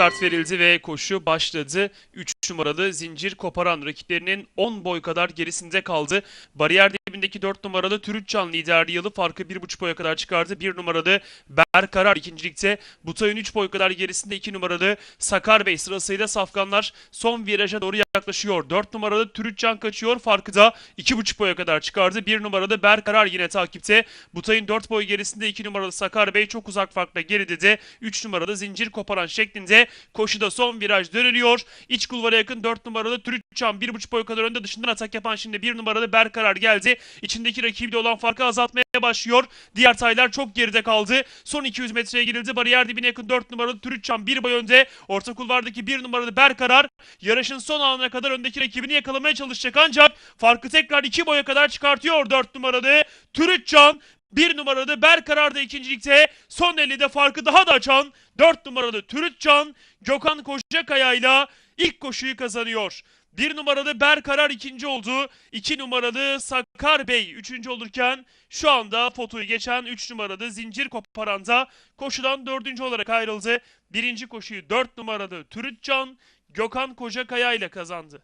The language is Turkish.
start verildi ve koşu başladı. 3 numaralı zincir koparan rakiplerinin 10 boy kadar gerisinde kaldı. Bariyer dibindeki 4 numaralı Türütcan liderliği yılı farkı 1,5 boya kadar çıkardı. 1 numaralı Berkarar ikincilikte. Butay'ın 3 boy kadar gerisinde 2 numaralı Sakar Bey sırasıyla safkanlar son viraja doğru yaklaşıyor. 4 numaralı Türütcan kaçıyor. Farkı da 2,5 boya kadar çıkardı. 1 numaralı Berkarar yine takipte. Butay'ın 4 boy gerisinde 2 numaralı Sakar Bey çok uzak farkla geride de 3 numaralı zincir koparan şeklinde koşuda son viraj dönülüyor. İç kulvara yakın 4 numaralı Türütcan 1,5 boy kadar önde dışından atak yapan şimdi 1 numaralı Berkarar geldi. İçindeki rakibiyle olan farkı azaltmaya başlıyor. Diğer taylar çok geride kaldı. Son 200 metreye girildi. Bariyer dibine yakın 4 numaralı Türütcan 1 boy önde. Orta kulvardaki 1 numaralı Berkarar yarışın son anına kadar öndeki rakibini yakalamaya çalışacak ancak farkı tekrar 2 boya kadar çıkartıyor 4 numaralı Türütcan. Bir numaralı Berkarar da ikincilikte son 50'de farkı daha da açan 4 numaralı Türütcan Gökhan Kocakaya ile ilk koşuyu kazanıyor. Bir numaralı Berkarar ikinci oldu. İki numaralı Sakar Bey üçüncü olurken şu anda fotoyu geçen 3 numaralı Zincir Koparan da koşudan dördüncü olarak ayrıldı. Birinci koşuyu 4 numaralı Türütcan Gökhan Kocakaya ile kazandı.